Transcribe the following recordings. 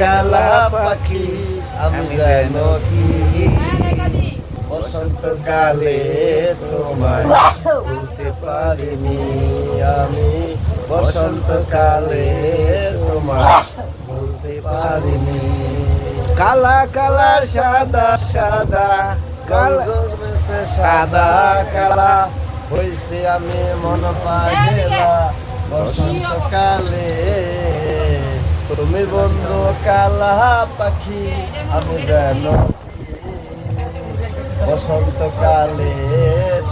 কালা পাখি আমি যেন কি বসন্ত কালে তোমায় বলতে পারিনি আমি। বসন্ত কালে তোমায় বলতে পারিনি। কালা কালা সাদা সাদা কালা সাদা কালা হয়েছে আমি মন পাগেলা। বসন্ত কালে তুমি বন্ধু কালা পাখি আমি যেন বসন্ত কালে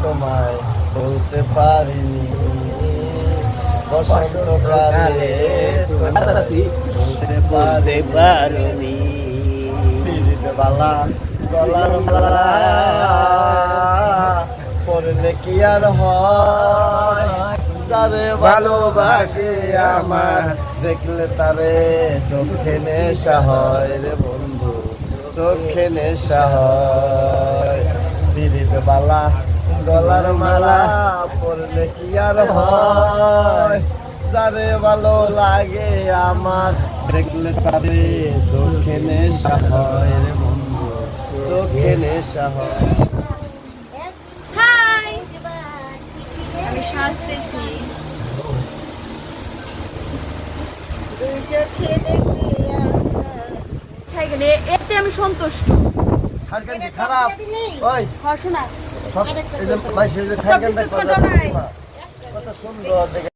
তোমায় বলতে পারিনি। বসন্ত কালে তোমায় বলতে পারি পারুনি। বালা গলার মালা পড়লে কি আর হয়? তারে ভালোবাসে আমার। দেখলে তারে চোখে নেশা হয় রে বন্ধু চোখে নেশা হয়। পিরিতে বালা গলার মালা পড়লে কি আর হয়? যারে ভালো লাগে আমার। দেখলে তারে চোখে নেশা হয় রে বন্ধু চোখে নেশা হয়। আমি সাজতেছি। এতে আমি সন্তুষ্ট। খারাপ? ওই। কত কত সুন্দর দেখে।